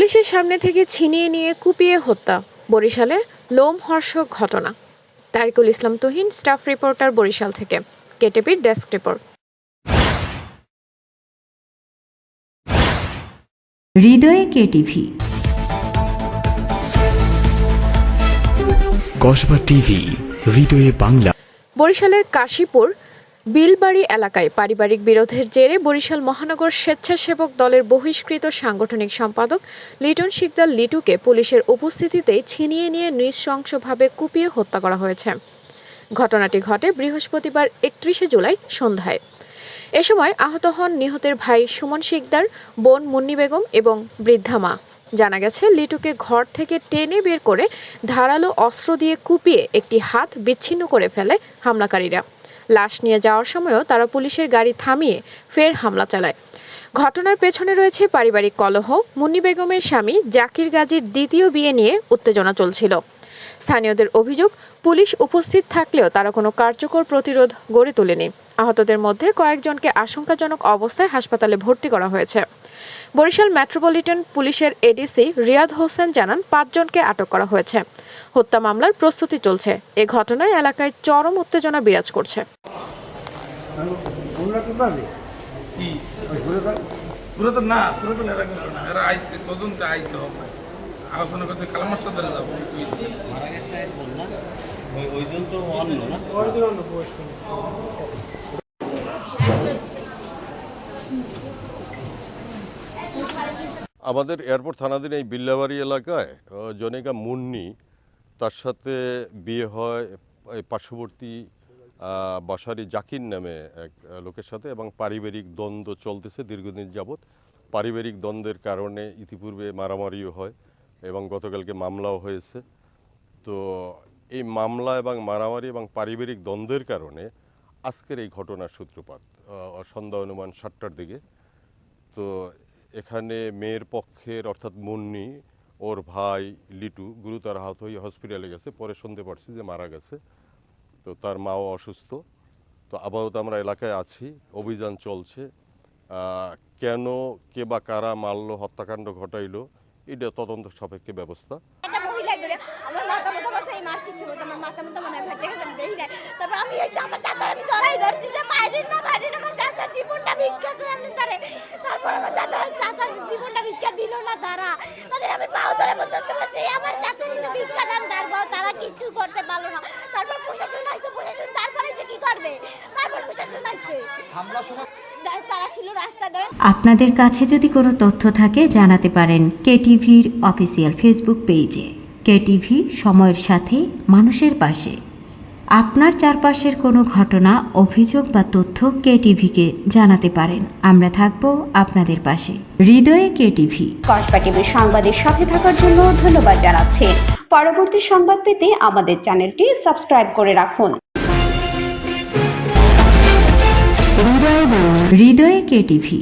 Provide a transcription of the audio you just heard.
পুলিশের সামনে থেকে ছিনিয়ে নিয়ে কুপিয়ে হত্যা বরিশালে লোমহর্ষক ঘটনা। তারিকুল ইসলাম তুহিন স্টাফ রিপোর্টার বরিশাল থেকে। কেটিপির ডেস্ক রিপোর্ট। হৃদয়ে কেটিভি। কসবা টিভি হৃদয়ে বাংলা। বরিশালের কাশীপুর বিলবাড়ি এলাকায় পারিবারিক বিরোধের জেরে বরিশাল মহানগর স্বেচ্ছাসেবক দলের বহিষ্কৃত সাংগঠনিক সম্পাদক লিটন শিকদার লিটুকে পুলিশের উপস্থিতিতেই ছিনিয়ে নিয়ে নৃশংসভাবে কুপিয়ে হত্যা করা হয়েছে। ঘটনাটি ঘটে বৃহস্পতিবার একত্রিশে জুলাই সন্ধ্যায়। এ সময় আহত হন নিহতের ভাই সুমন শিকদার, বোন মুন্নি বেগম এবং বৃদ্ধা মা। জানা গেছে, লিটুকে ঘর থেকে টেনে বের করে ধারালো অস্ত্র দিয়ে কুপিয়ে একটি হাত বিচ্ছিন্ন করে ফেলে হামলাকারীরা। লাশ নিয়ে যাওয়ার সময়ও তারা পুলিশের গাড়ি থামিয়ে ফের হামলা চালায়। ঘটনার পেছনে রয়েছে পারিবারিক কলহ। মুন্নি বেগমের স্বামী জাকির গাজীর দ্বিতীয় বিয়ে নিয়ে উত্তেজনা চলছিল। স্থানীয়দের অভিযোগ, পুলিশ উপস্থিত থাকলেও তারা কোনো কার্যকর প্রতিরোধ গড়ে তোলেনি। আহতদের মধ্যে কয়েকজনকে আশঙ্কাজনক অবস্থায় হাসপাতালে ভর্তি করা হয়েছে। বরিশাল মেট্রোপলিটন পুলিশের এডিসি রিয়াদ হোসেন জানান, পাঁচজনকে আটক করা হয়েছে। হত্যা মামলার প্রস্তুতি চলছে। এ ঘটনায় এলাকায় চরম উত্তেজনা বিরাজ করছে। সুরত না সুরত এরা কিন্তু না এরা আইসে তদন্তে আইসে আলোচনা করতে কালামার সাথে যাব মারা গেছে একজন না? ওইজন তো অন্য না? আমাদের এয়ারপোর্ট থানাধীন এই বিল্লাবাড়ি এলাকায় জনিকা মুন্নি তার সাথে বিয়ে হয় পার্শ্ববর্তী বাসারি জাকির নামে এক লোকের সাথে এবং পারিবারিক দ্বন্দ্ব চলতেছে দীর্ঘদিন যাবৎ। পারিবারিক দ্বন্দ্বের কারণে ইতিপূর্বে মারামারিও হয় এবং গতকালকে মামলাও হয়েছে। তো এই মামলা এবং মারামারি এবং পারিবারিক দ্বন্দ্বের কারণে আজকের এই ঘটনার সূত্রপাত সন্ধ্যা অনুমান সাতটার দিকে। তো এখানে মেয়ের পক্ষের অর্থাৎ মুন্নি, ওর ভাই লিটু গুরুতর আহত হয়ে হসপিটালে গেছে। পরে শুনতে পারছি যে মারা গেছে। তো তার মাও অসুস্থ। তো আপাতত আমরা এলাকায় আছি, অভিযান চলছে। কেন, কে বা কারা মারলো, হত্যাকাণ্ড ঘটাইলো, এটা তদন্ত সাপেক্ষে ব্যবস্থা। আমার মাথা মতো আমার মাথা মতো মনে হয় তারপর আমি আমার চাচার, আমি জড়াই ধরছি যে মায়ের ভিক্ষা করে তারে। তারপর আমার চাচার চাচার জীবনটা ভিক্ষা দিল না তারা। তাদের আমি পাও ধরে বুঝতে পারছি আমার চাচার কিন্তু ভিক্ষা দান তারপর তারা কিছু করতে পারল না। তারপর প্রশাসন আসছে প্রশাসন তারপরে সে কি করবে? তারপর প্রশাসন আসছে। তারা ছিল রাস্তা ধরে আপনাদের কাছে যদি কোনো তথ্য থাকে জানাতে পারেন কেটিভির অফিসিয়াল ফেসবুক পেজে। কেটিভি সময়ের সাথে মানুষের পাশে। আপনার চারপাশের কোনো ঘটনা অভিযোগ বা তথ্য কেটিভিকে জানাতে পারেন। আমরা থাকব আপনাদের পাশে। হৃদয়ে কেটিভি। কসবা টিভির সংবাদের সাথে থাকার জন্য ধন্যবাদ জানাচ্ছি। পরবর্তী সংবাদ পেতে আমাদের চ্যানেলটি সাবস্ক্রাইব করে রাখুন। হৃদয়ে কেটিভি।